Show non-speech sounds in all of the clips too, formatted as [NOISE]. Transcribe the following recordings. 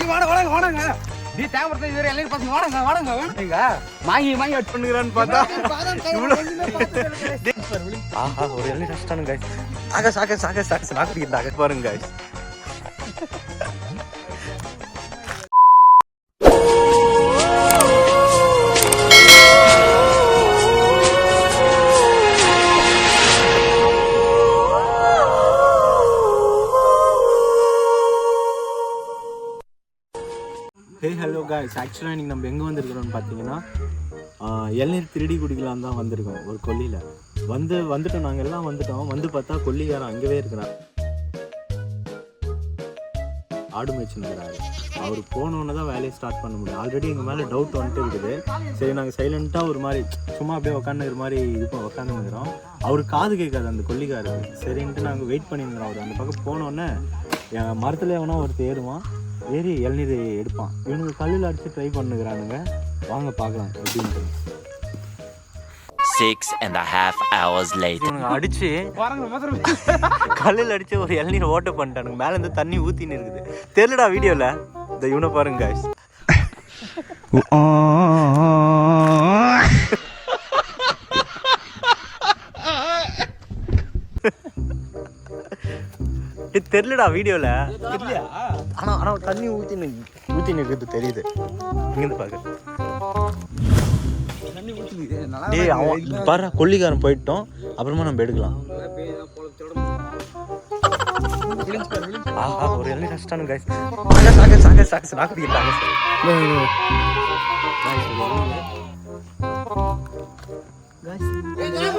நீ வாட வாடங்க வாடங்க நீ தேவைப்படுத்த இதுவரை எல்லாரும் பசங்க வாடங்க வாடங்க வாடங்க மாங்கி மாங்கி அட் பண்ணுகிறான்னு பார்த்தா [LAUGHS] ஆஹா ஒரு இளநீர் அடிச்சிட்டானு guys. ஆகாஷ் ஆகாஷ் ஆகாஷ் ஆகாஷ் ஆகாஷ் பாருங்க guys. ஆக்சுவலாக இன்றைக்கி நம்ம எங்கே வந்திருக்கிறோம்னு பார்த்தீங்கன்னா இளநீர் திருடி குடிக்கலாம் தான் வந்திருக்கோம் ஒரு கொல்லியில். வந்து வந்துட்டோம் நாங்கள் எல்லாம் வந்துட்டோம். வந்து பார்த்தா கொல்லிக்காரன் அங்கேவே இருக்கிறார் ஆடு மேய்ச்சிருக்கிறாரு அவர் போனோன்னு தான் வேலையை ஸ்டார்ட் பண்ண முடியும். ஆல்ரெடி எங்கள் மேலே டவுட் வந்துட்டு இருக்குது. சரி நாங்கள் சைலண்ட்டாக ஒரு மாதிரி சும்மா அப்படியே உட்காந்துக்கிற மாதிரி இப்போ உட்காந்துருக்கிறோம் அவர் காது கேட்காது அந்த கொல்லிக்காரருக்கு. சரின்ட்டு நாங்கள் வெயிட் பண்ணியிருக்கிறோம் அவர். அந்த பக்கம் போனோன்னே என் மரத்தில் எவனா ஒருத்தர் ஏறுவான். ஏறி இளநீர் எடுப்பான். இவனுக்கு கல்லில் அடித்து ட்ரை பண்ணுகிறானுங்க. வாங்க பார்க்கலாம் எப்படின்ட்டு Six and a half hours later. இவனுங்க அடிச்சு கல்லில் அடிச்சு ஒரு இளநீர் ஓட்ட பண்ணிட்டானுங்க. மேலே இருந்து தண்ணி ஊத்தின்னு இருக்குது. தெரியலடா வீடியோவில் இந்த இவனை பாருங்க. டேய், [LAUGHS] தெரியலடா வீடியோவில் இல்லையா? ஆனால் ஆனால் தண்ணி ஊற்றின்னு ஊற்றின்னு இருக்குது தெரியுது. இங்கேருந்து பார்க்க தண்ணி ஊத்துது. நல்லா டேய் அவன் பாரு கொல்லிக்காரன் போயிட்டோம். அப்புறமா நம்ம எடுக்கலாம். ஆஹா ஒரு ஆகாஷ் ஆகாஷ் ஆகாஷ் நான் குடிக்கிறேன் ஆகாஷ்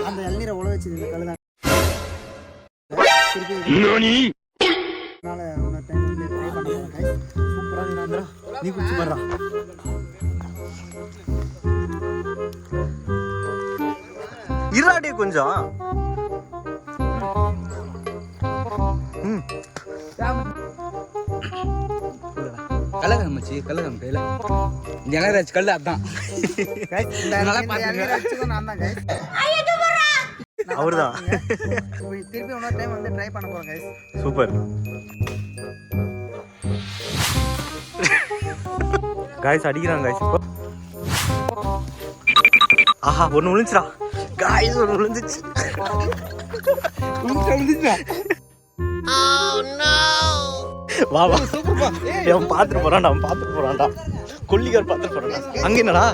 அந்த இளநீரை உழ வச்சு இந்த நீ குடிச்சு பாடுறா இருடாடி கொஞ்சம். கலகம் மச்சி கலகம் கையில இந்த இளராஜ் கல்லு அதான். நல்லா பாத்துங்க. நான் தான். அவர்தான். திருப்பி இன்னொரு டைம் வந்து ட்ரை பண்ண guys. சூப்பர். காய்ஸ் அடிக்கிறாங்க காய்ஸ் இப்போ. ஆஹா ஒன்று விழுந்துச்சுடா. காய்ஸ் ஒன்று விழுந்துச்சு. வா வா. அவன் பார்த்துட்டு போறான்டா அவன் பார்த்துட்டு போறான்டா. கொல்லிக்கார் பார்த்துட்டு போறான்டா. அங்க என்னடா?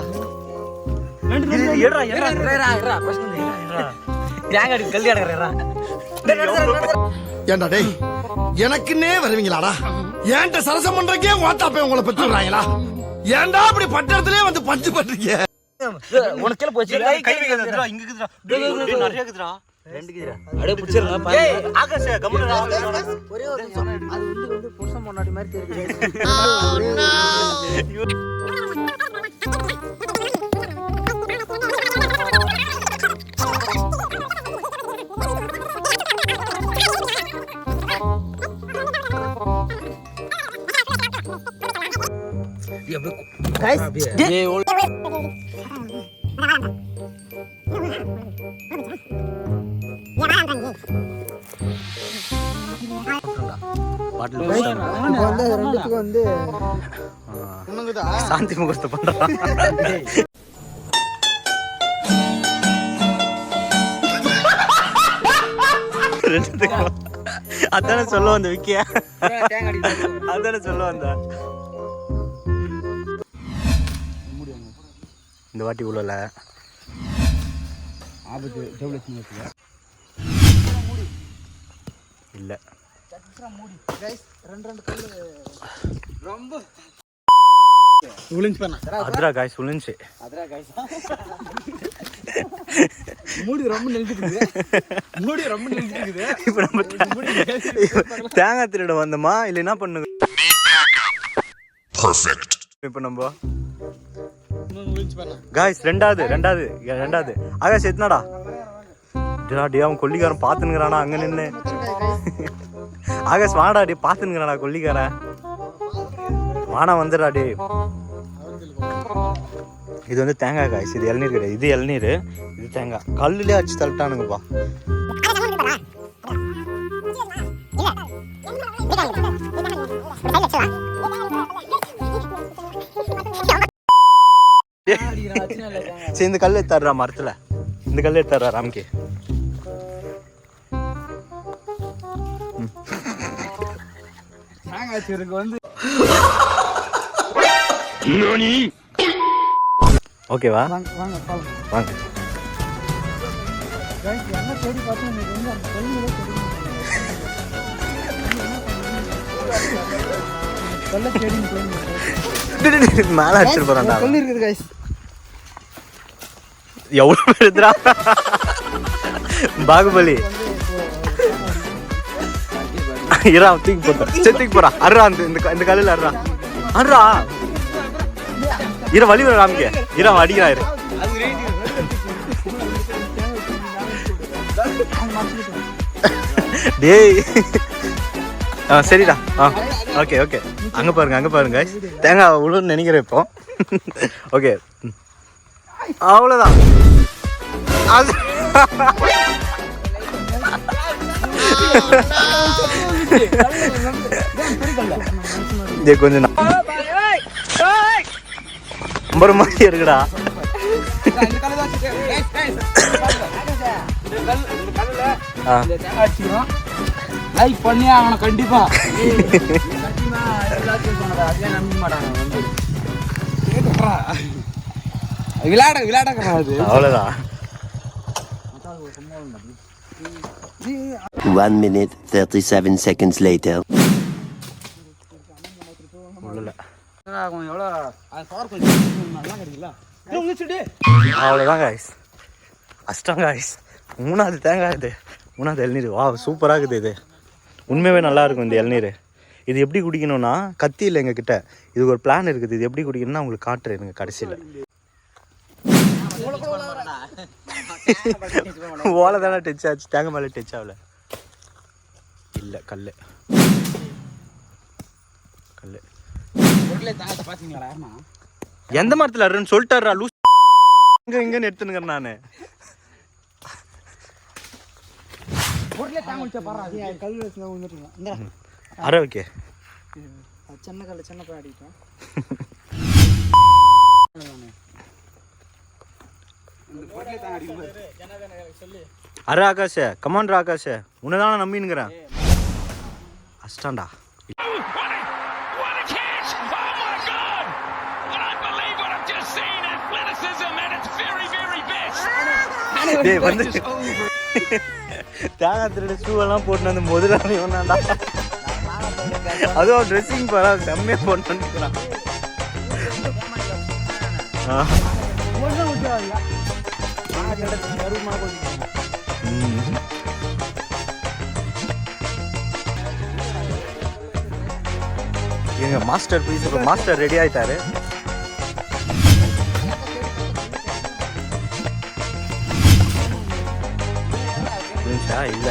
ஏண்டா டேய் எனக்குன்னே வருவீங்களாடா? ஏன்ட்ட சரசம் பண்றக்கே ஓட்டாப்பே உங்களை பெற்றுறாங்களா ஏன்டா அப்படி பட்டத்திலே வந்து பஞ்சு பண்றீங்க? உனக்கு கீழே போச்சு கை வைக்கிறதுடா இங்க இருக்குதுடா. டேய், நிறைய இருக்குதுடா. அப்படியே பிடிச்சிருங்க ஏய் ஆகாஷ் கம்முனு ஆகாஷ் ஒரே ஒரு நிமிஷம். அது வந்து வந்து புருஷன் பொண்டாட்டி மாதிரி தெரியுது. Guys. வந்து சாந்தி முகூர்த்தம் பண்றான் ரெண்டுத்துக்கும் அதானே சொல்ல வந்த விக்கியா? அதானே சொல்ல வந்த. இந்த வாட்டி உள்ளல ஆபத்து ஜெவலட்சுமி இல்ல. guys, ரெண்டு ரெண்டு கல்லு ரொம்ப அதுரா காய்ஸ் விழுந்துச்சு. அதான் காய்ஸ் மூடி ரொம்ப நெஞ்சிட்டு மூடி ரொம்ப நெஞ்சிட்டு இப்போ நம்ம தேங்காய் திருட வந்தோமா? இல்லை என்ன பண்ணுங்க இப்போ நம்ம காய்ஸ் ரெண்டாவது ரெண்டாவது ரெண்டாவது ஆகாஷ் எத்தனாடா டேடா டே அவன் கொல்லிக்காரன் பார்த்துனுங்கிறானா அங்கே நின்று ஆகாஷ் வாடா டே பார்த்துனுங்கிறானா கொல்லிக்காரன் வானா வந்துடா டே இது வந்து தேங்காய் காய்ஸ் இது இளநீர் கிடையாது இது இளநீர் இது தேங்காய் கல்லுலேயே அடிச்சு தள்ளிட்டானுங்கப்பா இல்ல சரி இந்த கல் எடுத்தாடுறா மரத்துல. இந்த கல் எடுத்தாடுறா ராம்கே. ஓகேவா வாங்க வாங்க பாருங்க. வாங்க. Guys, என்ன தேடி பார்த்தா எனக்கு வந்து அந்த கல்லுங்களே தெரியும் கல்ல தேடி போயிருந்தேன் மேல அடிச்சிட்டு போறான்டா அவன். கல் இருக்குது எவ்வளோ எவ்வளவு பாகுபலி. இரா தூக்கி போட்டான் சரி தூக்கி போறா அர்றா அந்த இந்த காலையில் இந்த கல்லுல அர்றா அர்றா இர வழி வர ராமிக்க இரா அடிக்கிறா இரு. டேய். ஆ சரிடா. ஆ ஓகே ஓகே. அங்க பாருங்க அங்க பாருங்க. தேங்காய் விழுன்னு நினைக்கிறேன் இப்போ. ஓகே. அவ்வளோதான் அது கொஞ்சம் நம்பர் மாதிரி இருக்குடா. தான் வச்சுட்டு, guys, guys, விளையாட விளையாடக்கிறா அது. அவ்வளோதான் One minute, 37 seconds later. அவ்வளோதான் காய்ஸ் அஷ்டம் காய்ஸ் மூணாவது தேங்காய் இது. மூணாவது இளநீர். வா சூப்பராக இருக்குது இது. உண்மையாகவே நல்லா இருக்கும் இந்த இளநீர். இது எப்படி குடிக்கணும்னா கத்தி இல்லை எங்ககிட்ட. இதுக்கு ஒரு பிளான் இருக்குது. இது எப்படி குடிக்கணும்னா உங்களுக்கு காட்டுறேன் எனக்கு கடைசியில். ஓலை தானே டச் ஆச்சு தேங்காய் மேலே டச் ஆகல இல்லை கல் கல் தாங்க எந்த மரத்தில் அருன்னு சொல்லிட்டாரா லூஸ் இங்கே இங்கேன்னு எடுத்துனுங்கிறேன் நான் தாங்க அரை சின்ன கல் சின்ன போய் இந்த பொருளே தாங்க அடிக்கும் அரை ஆகாஷே கமான் ஆகாஷ. உன்னை தானே நம்பினுங்கிறேன் அஷ்டாண்டா டேய் வந்து தேங்காய் திருட ஷூ எல்லாம் போட்டு வந்து முதலாளி ஒன்றாண்டா அதுவும் ட்ரெஸ்ஸிங் பரவ செம்மையாக போட்டு வந்துக்கிறான் ஆ. ம். எங்க மாஸ்டர் பீஸ் மாஸ்டர் ரெடி ஆயிட்டாரு இல்லை இல்ல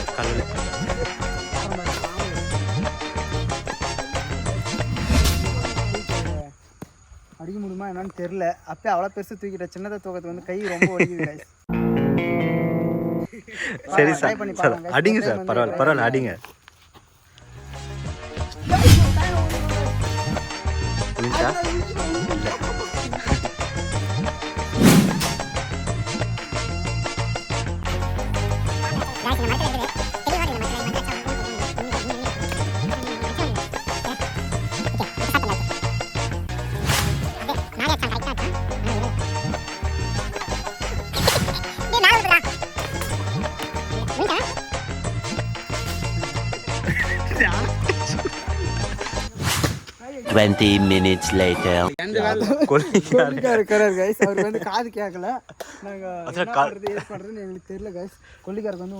அடிக்க முடியுமா என்னன்னு தெரியல. அப்பயே அவ்வளோ பெருசு தூக்கிட்ட சின்னதை தூக்கத்துக்கு வந்து கை ரொம்ப வலிக்குது guys. [LAUGHS] சரி சார் பண்ணி சார் பாருங்க. அடிங்க சார் பரவாயில்ல பரவாயில்ல அடிங்க. Twenty minutes later. கொல்லிக்காரு கொல்லிக்கா இருக்கிறார் கைஸ் அவருக்கு வந்து காது கேட்கல நாங்க அதான் என்ன கா- பண்றது ஏது பண்றதுன்னு எங்களுக்கு தெரியல கைஸ் கொல்லிக்காருக்கு வந்து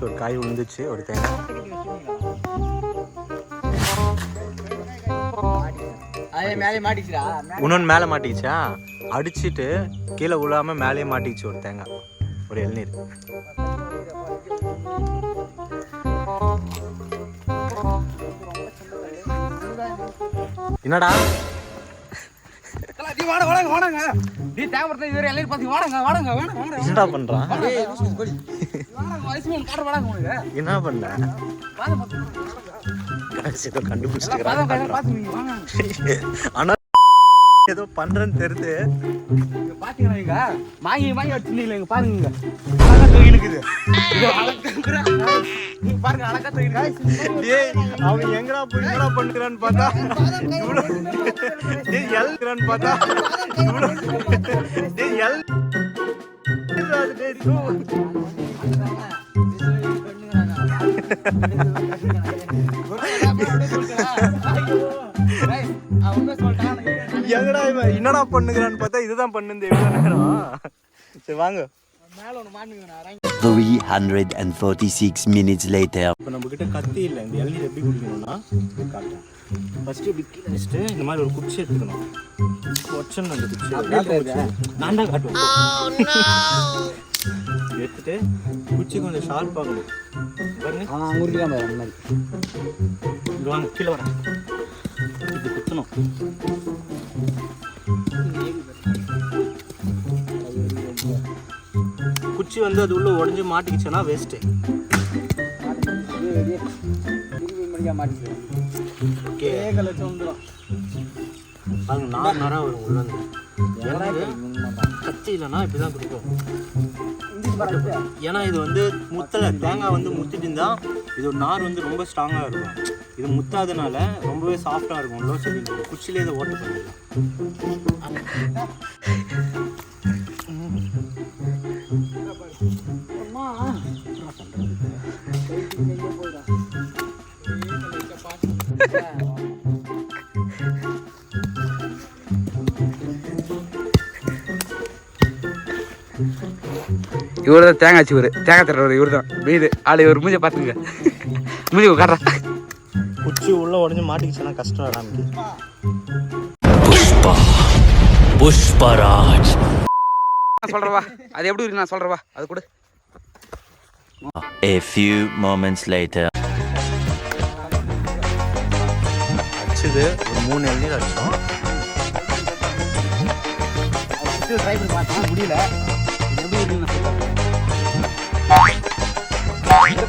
காய்ஸ் ஒரு காய் விழுந்துச்சு ஒரு தேங்காய். அதே மேலே மாட்டிச்சுடா இன்னொன்று மேலே மாட்டிக்கிச்சா? அடிச்சிட்டு கீழே விழாம மேலேயே மாட்டிக்கிச்சு ஒரு தேங்காய் ஒரு இளநீர் என்னடா? வாடங்க வாடங்க நீ தேவைப்படுத்த இது எல்லாரும் பார்த்து வாடங்க வாடங்க வாடங்க வாடங்க என்னடா பண்றான் வாடங்க வாடங்க உனக்கு என்ன பண்ண வாங்க பார்த்து Guys, ஏதோ கண்டுபிடிச்சிட்டு வாங்க ஆனா ஏதோ பண்றேன்னு தெரியுது இங்க வச்சிருந்தீங்களா இங்க பாருங்க அழகா தொகை இருக்குது. நீங்க பாருங்க அழகா இருக்கு டேய் அவன் எங்கடா போய் என்னடா பண்ணுறான்னு பார்த்தா இவ்வளோ டேய் எல்கிறான்னு பார்த்தா இவ்வளோ டேய் எல் டேய் தூ எங்கடா இவன்? என்னடா பண்ணுகிறான்னு பார்த்தா இதுதான் பண்ணுது எவ்வளோ நேரம்? சரி வாங்க. 346 minutes later. இப்போ நம்ம கிட்ட கத்தி இல்லை. இந்த இளநீர் எப்படி குடிக்கணும்னா காட்டுறேன் ஃபர்ஸ்ட் இப்படி கீழே வச்சுட்டு இந்த மாதிரி ஒரு குச்சி எடுத்துக்கணும். ஒச்சன் அந்த குச்சி. நான் தான் காட்டுவேன். எடுத்துட்டு குச்சி கொஞ்சம் ஷார்ப் ஆகணும் பாருங்க. இங்க வாங்க கீழே வரேன் இப்படி குத்தணும். குச்சி வந்து அது உள்ள உடஞ்சி மாட்டிக்கிச்சுன்னா வேஸ்ட்டு ஓகே அது நார் நாராக வரும் உள்ள கத்தி இல்லைன்னா இப்படி தான் கொடுக்கும் ஏன்னா இது வந்து முத்தலை தேங்காய் வந்து முத்திட்டு இருந்தா இது நார் வந்து ரொம்ப ஸ்ட்ராங்காக இருக்கும். இது முத்தாதனால ரொம்பவே சாஃப்டாக இருக்கும். சரி இந்த குச்சிலே இதை ஓட்ட பண்ணிடலாம் இவர் தான் தேங்காய் சிவர் தேங்காய் தர்றவர் இவர் தான் வீடு. ஆளு இவர் மூஞ்ச பார்த்துங்க மூஞ்சி காட்டுறா குச்சி உள்ள உடஞ்சி மாட்டிக்கிச்சுன்னா கஷ்டம் ஆரம்பிக்கு நான் சொல்றவா? அது எப்படி இருக்கு? நான் சொல்றவா? அது கூட. A few moments later. அடிச்சது ஒரு மூணு இளநீர் அடிச்சோம். ட்ரை பண்ணி பார்த்தா முடியல.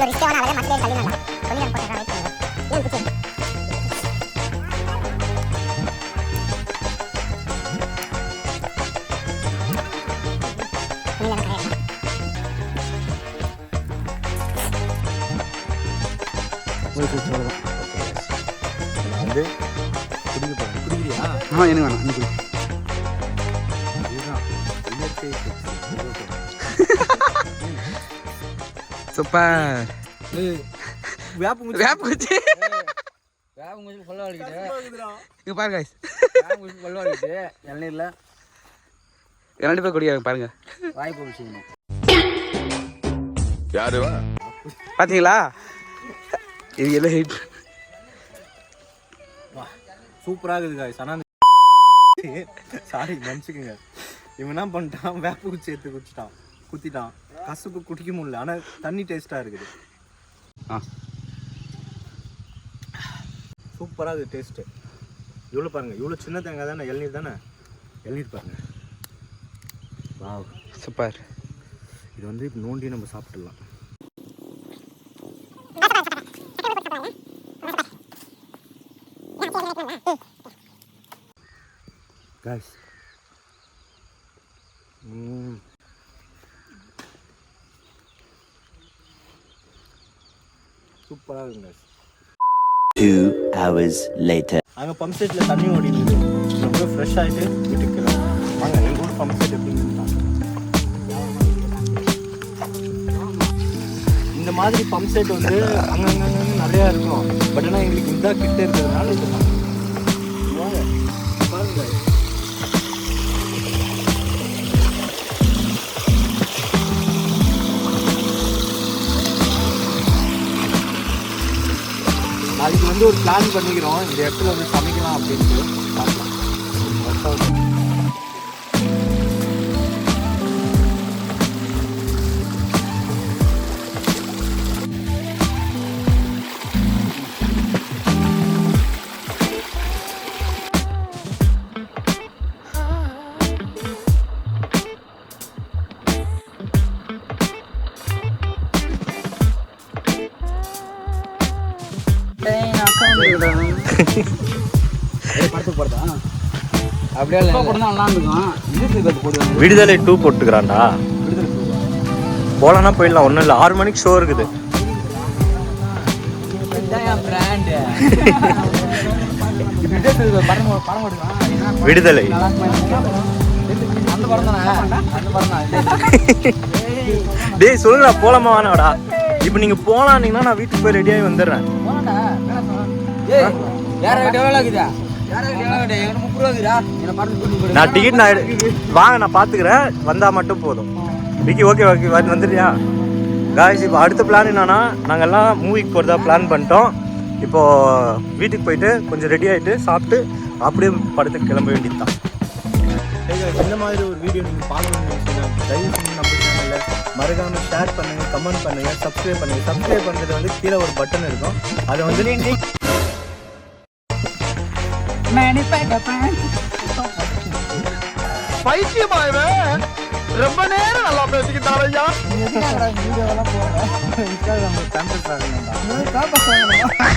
இருக்குன்னு நான் சொல்றேன் இந்த பக்கம் ஒரு குத்து, நான் சூப்பர் வேப்ப வேப்ப குச்சி [LAUGHS] இங்க பாருங்க guys. இளநீர்ல. ரெண்டு பேர் குடிக்காங்க பாருங்க. வாய்ப்பு வச்சுக்கணும் பாத்தீங்களா? இது எல்லாம் ஹிட் சூப்பராக இருக்குது காய்ஸ் ஆனால் சாரி மன்னிச்சுக்குங்க. இவன் என்ன பண்ணிட்டான்? வேப்ப குச்சி எடுத்து குடிச்சிட்டான். குத்திட்டான். கசப்பு குடிக்க முடியல. ஆனால் தண்ணி டேஸ்ட்டாக இருக்குது. ஆ. சூப்பராக இருக்குது டேஸ்ட்டு இவ்வளோ பாருங்கள் இவ்வளோ சின்ன தேங்காய் தானே? இளநீர் தானே? இளநீர் பாருங்கள் வாவ் சூப்பர். இது வந்து இப்ப நோண்டி நம்ம சாப்பிட்டுடலாம் guys guys. Two hours later. அங்கே பம்ப் செட்டில் தண்ணி ஓடிடுது ரொம்ப ஃப்ரெஷ் ஆகிட்டு வீட்டுக்கு. வாங்க எங்கள் ஊர் பம்ப் செட் எப்படின்னு. இந்த மாதிரி பம்ப் செட் வந்து அங்கங்க நிறையா இருக்கும் பட் ஆனால் எங்களுக்கு இந்த கிட்ட இருக்கிறதுனால இது அதுக்கு வந்து ஒரு பிளான் பண்ணிக்கிறோம். இந்த இடத்துல வந்து சமைக்கலாம் அப்படின்ட்டு. அப்படியே நல்லா இருக்கும் விடுதலை டூ போட்டுக்கிறான்டா. போலான்னா போயிடலாம் ஒன்றும் இல்லை. ஆறு மணிக்கு ஷோ இருக்குது. [LAUGHS] விடுதலை. [LAUGHS] டேய் சொல்லுடா போலாமா வேணாடா இப்போ நீங்கள் போலான்னீங்கன்னா நான் வீட்டுக்கு போய் ரெடியாகி வந்துடுறேன். ஏய் யார டெவலப் ஆகுதா நான் டிக்கெட் நான் வாங்க நான் பார்த்துக்கிறேன் வந்தால் மட்டும் போதும். விக்கி ஓகே ஓகே வந்து வந்துடுறியா காய்ஸ் இப்போ அடுத்த பிளான் என்னன்னா நாங்கள்லாம் மூவிக்கு போகிறதா பிளான் பண்ணிட்டோம். இப்போது வீட்டுக்கு போயிட்டு கொஞ்சம் ரெடி ஆகிட்டு சாப்பிட்டு அப்படியே படத்துக்கு கிளம்ப வேண்டியது தான் இந்த மாதிரி ஒரு வீடியோ நீங்கள் பார்க்கணும்னு தயவு செஞ்சு நம்ம சேனலில் மறக்காமல் ஷேர் பண்ணுங்கள் கமெண்ட் பண்ணுங்கள் சப்ஸ்கிரைப் பண்ணுங்கள் சப்ஸ்கிரைப் பண்ணுறது வந்து கீழே ஒரு பட்டன் இருக்கும். அதை வந்து நீங்கள் பைத்தியமா இவன் ரொம்ப நேரம் நல்லா பேசிக்கிட்டாரு ஐயா இன்ஸ்டாகிராமில் பேம்பஸ் ஆகணும்டா